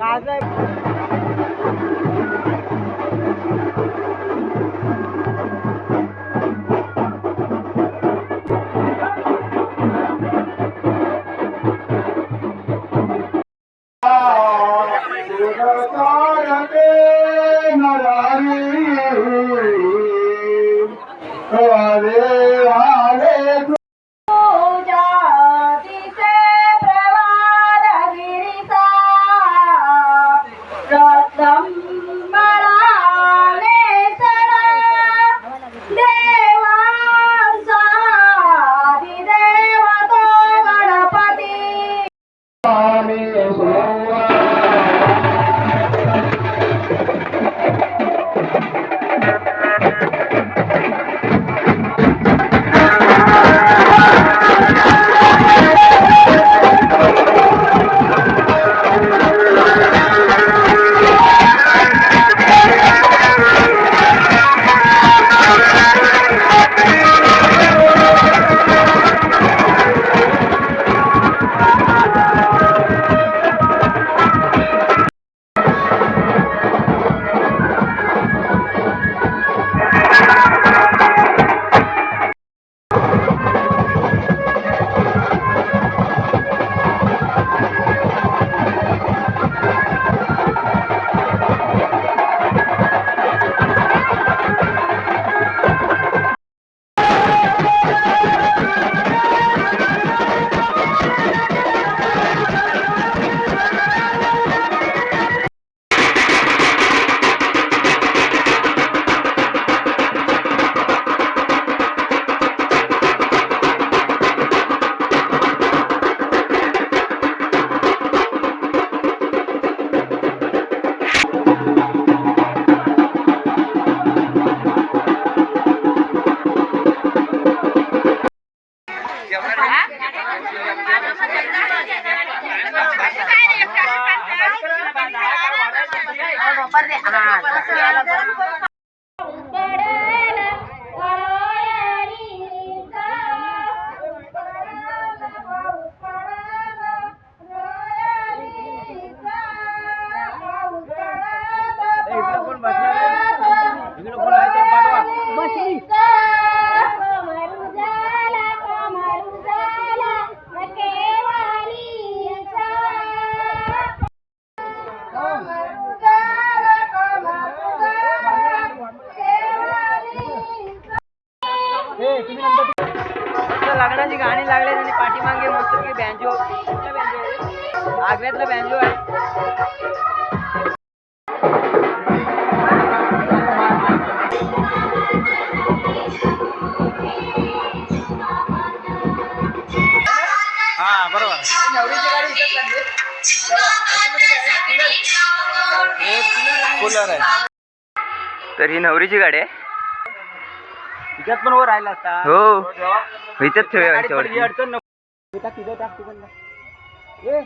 पूजा नवरीची गाडी इथंच लागली कूलर आहे. तर ही नवरीची गाडी आहे. तिच्यात पण वर राहिला असता. हो. इथंच ठेवूया गाडीत पण याच्यावरती. अडचण नको. टाक तिथं टाक तिकडनं. ए,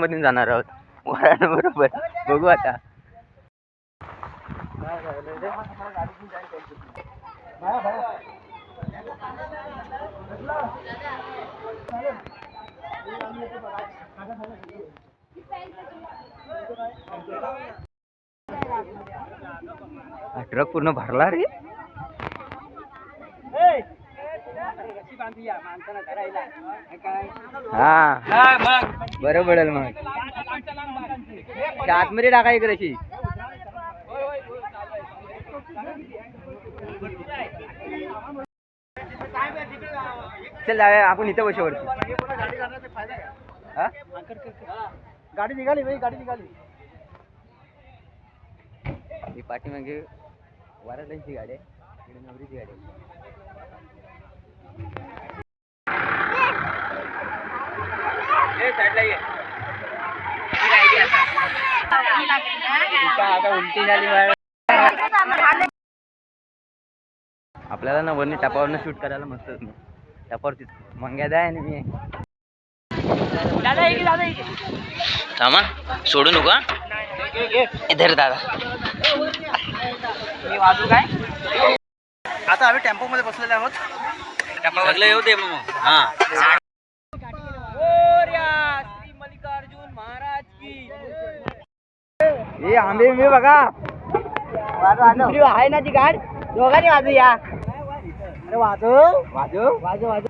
ट्रक जाणार आहोत. वराड बरोबर बघू आता. ट्रक पूर्ण भरला रे? हा बरं पडेल मग. त्या आतमध्ये टाका इकडे अशी. चल जाऊया. आपण इथं बसवरती हा? गाडी निघाली भाई गाडी निघाली. ही पाठीमागे वाराणसी गाडी आहे. इकडे नवरीची गाडी आहे आता उलटी झाली आपल्याला ना वरने टापावरनं शूट करायला मस्त टापावरती मंग्या द्या आणि मी. थांबा सोडू नका इधर दादा. मी वाजू काय? आता आम्ही टेम्पो मध्ये बसलेले आहोत. सगळं येऊ दे मग. हा. ए आंबे मी बघा. आहे ना ती गाड दोघांनी वाजू या अरे वाजू वाजू वाजू वाजू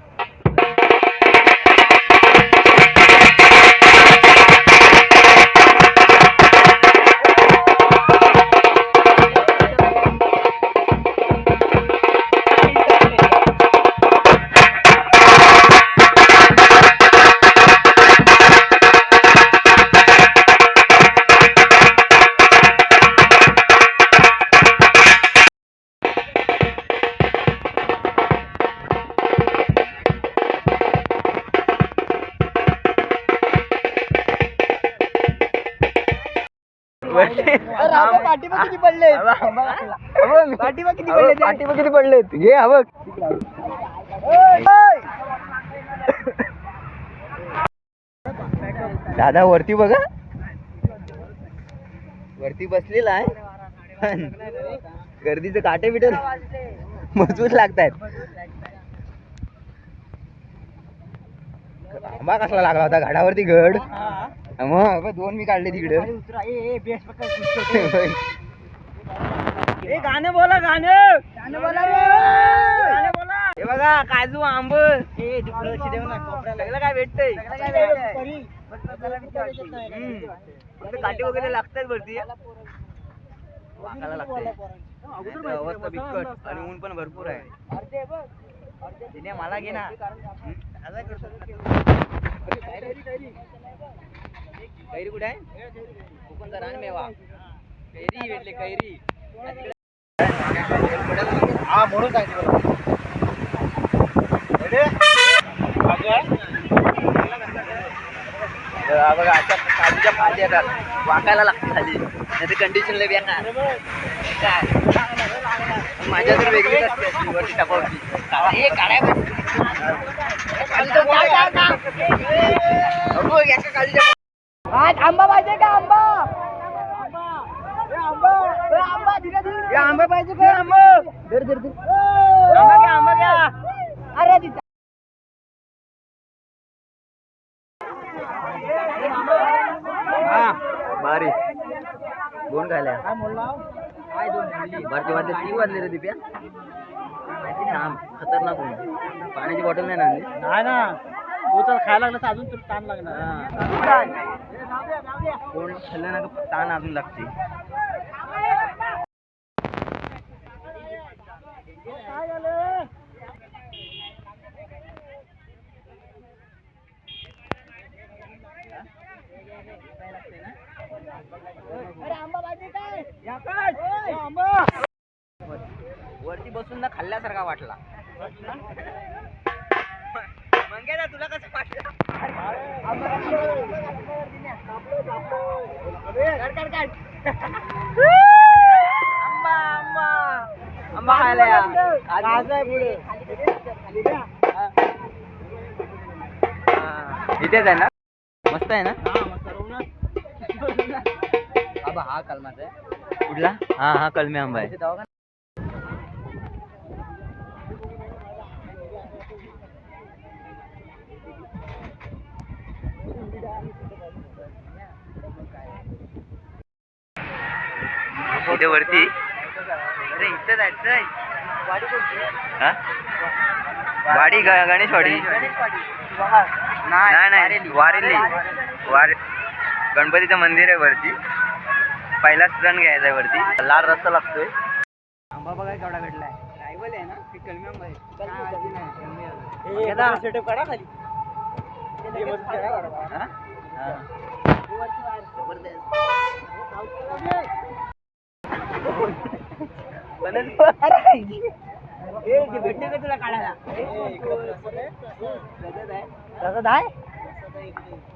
पाठीमा किती पडले ते? पाठीमा किती पडलेत? घे दादा वरती बघा. वरती बसलेला आहे. गर्दीचे काटे बिटे मजबूत लागतायत. आंबा कसला लागला होता? घाडावरती घड मग दोन मी काढले तिकडे. ए गाणं बोला गाणं. गाणं बोला गाणं बोला. हे बघा काजू आंब. सगळं काय भेटतंय. फक्त काटे वगैरे लागतात वरती. वाकायला लागतंय. नाहीतर अवस्था बिकट आणि ऊन पण भरपूर आहे. तिने मला घे ना. कैरी कुठे आहे? कोकणचा रानमेवा. कैरी भेटले कैरी. हा म्हणून काय बघा अशा काजूच्या भाज्या येतात. वाकायला लागते खाली. नाही कंडिशन लय बेकार काय? माझ्या तर वेगळीच असते वरती टपावरती हे काढाय काजूच्या आंबा पाहिजे का आंबा? आंबा ए, आंबा धीरे धीरे आंबा पाहिजे का? आंबा. धीरे धीरे धीरे. आंबा घ्या आंबा घ्या. अरे तिथं. हा बारी. दोन दोन बारके वाजले तीन वाजले रे दिप्या. थांब खतरनाक होईल पाण्याची बॉटल नाही ना आणली? नाही ना. तू तर खायला लागला तर अजून तुला ताण लागणार. कोण खाल्लं ना का ताण अजून लागते काय झालं अरे आंबा पाहिजे काय या काय ए, आंबा वरती बसून ना खाल्ल्यासारखा वाटला. मंगे ना तुला कसं वाटलं? आंबा खायला हा. इथेच आहे ना? मस्त आहे हा ना आंबा हा कलमाचा आहे. कुठला? हा हा कलमी आंबा आहे. इथे वरती. अरे इथं जायचं वाडी कोणती वाडी गणेश वाडी. नाही नाही वारेली. वारे गणपतीचं मंदिर आहे वरती. पहिलाच सण घ्यायचा आहे वरती. लाल रस्ता लागतोय. आंबा बघा केवढा भेटलाय. रायवल आहे ना की कलमी आंबा आहे सेटअप काढा खाली. हा? हा. भेटते का तुला काढायला? प्रसाद आहे.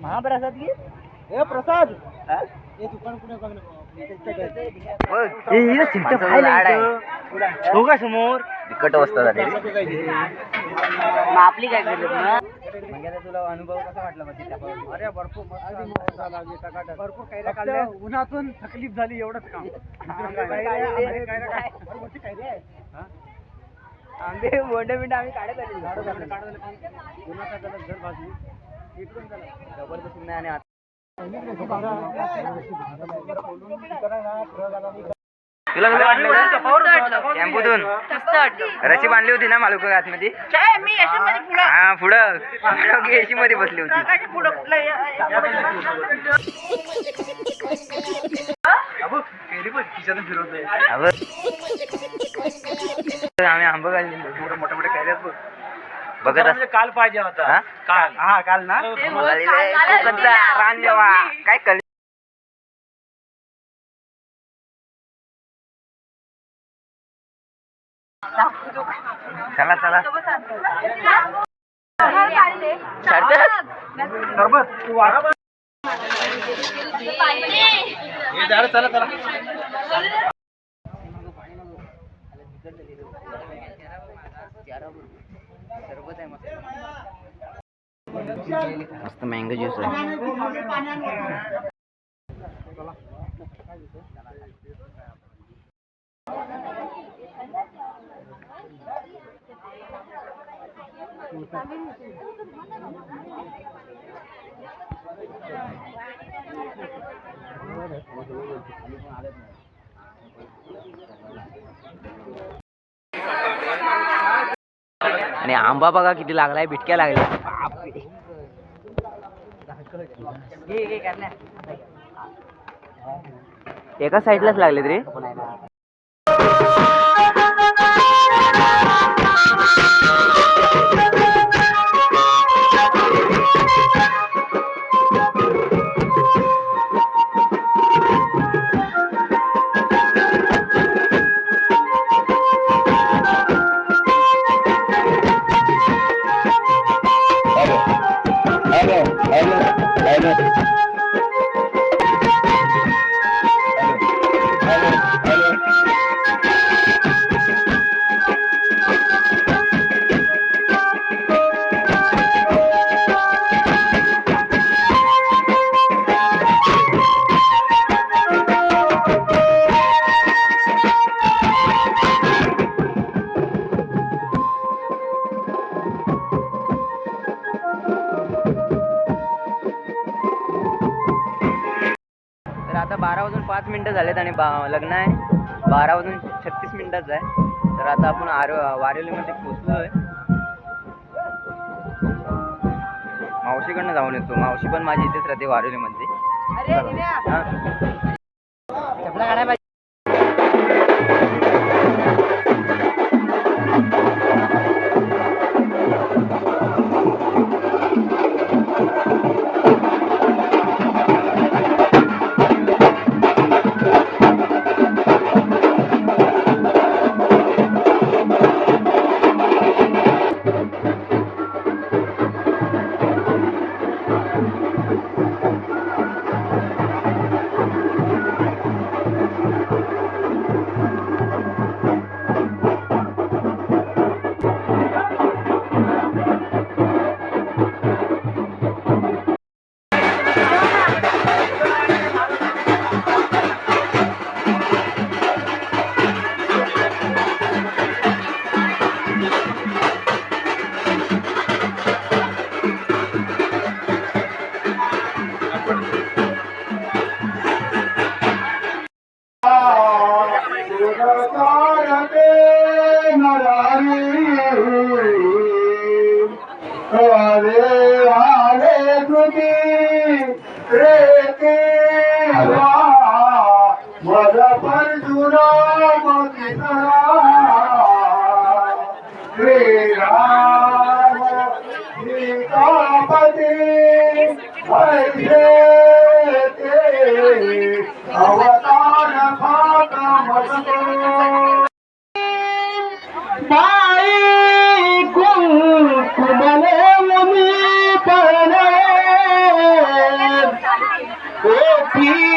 महाप्रसाद घे ए प्रसाद. हा? हे दुकान कुठे बघ हो का समोर? तिखट अवस्था झाली मग आपली काय करत ना म्हणजे तुला अनुभव कसा वाटला? अरे भरपूर भरपूर कैऱ्या उन्हातून तकलीफ झाली एवढंच काम. आंबे बोंडे बिंडे आम्ही काढत आलेलो. जबरदस्त नाही आणि आता- तुला कसं वाटलं टेम्पोतून रशी बांधली होती ना मालुका आतमध्ये हा पुढं. एसी मध्ये बसली होती. आम्ही आंबा घालले मोठे मोठे कैऱ्यात बघ. बघत अस- काल पाहिजे होता. हा? काल. हा काल ना? रान जेव्हा काय कल चला चला. सरबत? तू वाढा चला चला. मस्त मँगो ज्यूस आहे. आणि आंबा बघा किती लागलाय बिटक्या लागल्या. एका साईडलाच लागलेत रे. तर मिनिटं झालेत आणि बा लग्न आहे. बारा वाजून छत्तीस मिनिटाचं आहे. तर आता आपण आर वारेलीमध्ये पोचलो आहे मावशीकडनं जाऊन येतो. मावशी पण माझी इथेच राहते वारेलीमध्ये. हा. चपला काढायला हरे Yeah.